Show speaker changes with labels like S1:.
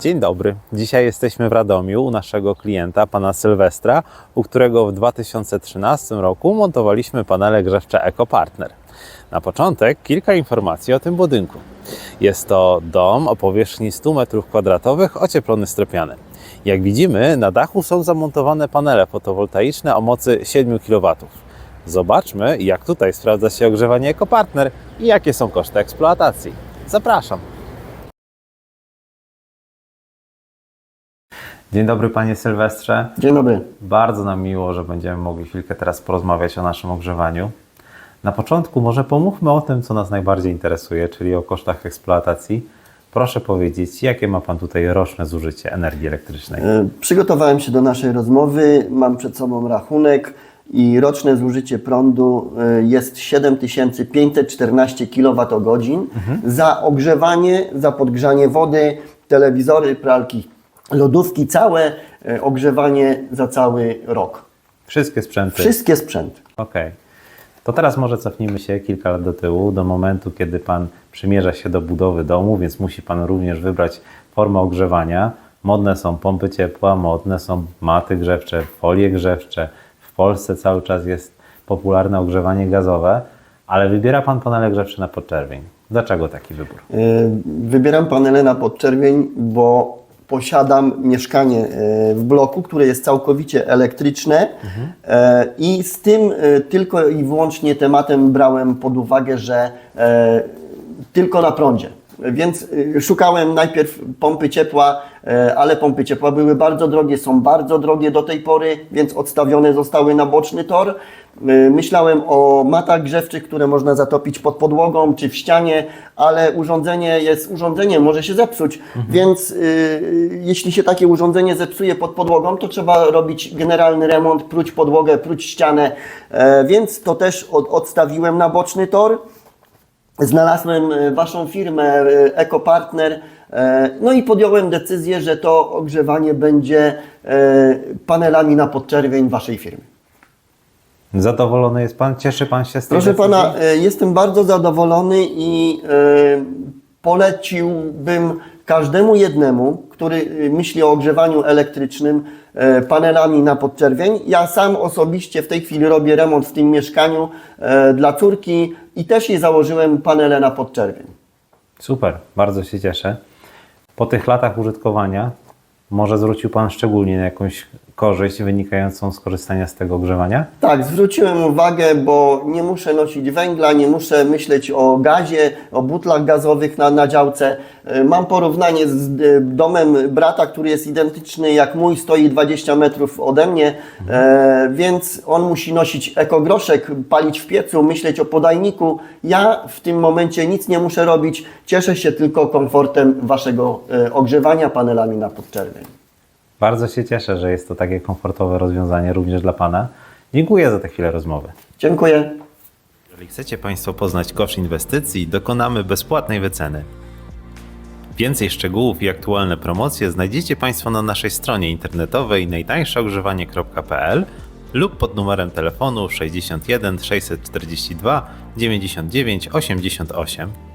S1: Dzień dobry. Dzisiaj jesteśmy w Radomiu u naszego klienta, pana Sylwestra, u którego w 2013 roku montowaliśmy panele grzewcze EcoPartner. Na początek kilka informacji o tym budynku. Jest to dom o powierzchni 100 m2 ocieplony stropianem. Jak widzimy, na dachu są zamontowane panele fotowoltaiczne o mocy 7 kW. Zobaczmy, jak tutaj sprawdza się ogrzewanie EcoPartner i jakie są koszty eksploatacji. Zapraszam. Dzień dobry panie Sylwestrze.
S2: Dzień dobry.
S1: Bardzo nam miło, że będziemy mogli chwilkę teraz porozmawiać o naszym ogrzewaniu. Na początku może pomówmy o tym, co nas najbardziej interesuje, czyli o kosztach eksploatacji. Proszę powiedzieć, jakie ma Pan tutaj roczne zużycie energii elektrycznej?
S2: E, Przygotowałem się do naszej rozmowy, mam przed sobą rachunek i roczne zużycie prądu e, jest 7514 kWh za ogrzewanie, za podgrzanie wody, telewizory, pralki, lodówki, całe e, ogrzewanie za cały rok.
S1: Wszystkie sprzęty.
S2: Wszystkie sprzęty.
S1: Okej. To teraz może cofnijmy się kilka lat do tyłu, do momentu, kiedy Pan przymierza się do budowy domu, więc musi Pan również wybrać formę ogrzewania. Modne są pompy ciepła, modne są maty grzewcze, folie grzewcze. W Polsce cały czas jest popularne ogrzewanie gazowe, ale wybiera Pan panele grzewcze na podczerwień. Dlaczego taki wybór?
S2: E, Wybieram panele na podczerwień, bo posiadam mieszkanie e, w bloku, które jest całkowicie elektryczne E, i z tym e, tylko i wyłącznie tematem brałem pod uwagę, że tylko na prądzie. Więc szukałem najpierw pompy ciepła, ale pompy ciepła były bardzo drogie, są bardzo drogie do tej pory, więc odstawione zostały na boczny tor. Y, Myślałem o matach grzewczych, które można zatopić pod podłogą czy w ścianie, ale urządzenie jest urządzeniem, może się zepsuć, więc y, jeśli się takie urządzenie zepsuje pod podłogą, to trzeba robić generalny remont, pruć podłogę, pruć ścianę, e, więc to też od, odstawiłem na boczny tor. Znalazłem e, Waszą firmę EcoPartner, e, no i podjąłem decyzję, że to ogrzewanie będzie e, panelami na podczerwień Waszej firmy.
S1: Zadowolony jest Pan? Cieszy Pan się z tej
S2: Proszę
S1: decyzji?
S2: Pana, jestem bardzo zadowolony i poleciłbym każdemu jednemu, który myśli o ogrzewaniu elektrycznym panelami na podczerwień. Ja sam osobiście w tej chwili robię remont w tym mieszkaniu dla córki i też jej założyłem panele na podczerwień.
S1: Super, bardzo się cieszę. Po tych latach użytkowania może zwrócił Pan szczególnie na jakąś korzyść wynikającą z korzystania z tego ogrzewania?
S2: Tak, zwróciłem uwagę, bo nie muszę nosić węgla, nie muszę myśleć o gazie, o butlach gazowych na, na działce. E, Mam porównanie z e, domem brata, który jest identyczny jak mój, stoi 20 metrów ode mnie, e, więc on musi nosić ekogroszek, palić w piecu, myśleć o podajniku. Ja w tym momencie nic nie muszę robić, cieszę się tylko komfortem Waszego ogrzewania panelami na podczerwień.
S1: Bardzo się cieszę, że jest to takie komfortowe rozwiązanie również dla Pana. Dziękuję za tę chwilę rozmowy.
S2: Dziękuję.
S1: Jeżeli chcecie Państwo poznać koszt inwestycji, dokonamy bezpłatnej wyceny. Więcej szczegółów i aktualne promocje znajdziecie Państwo na naszej stronie internetowej najtańszeogrzewanie.pl lub pod numerem telefonu 61 642 99 88.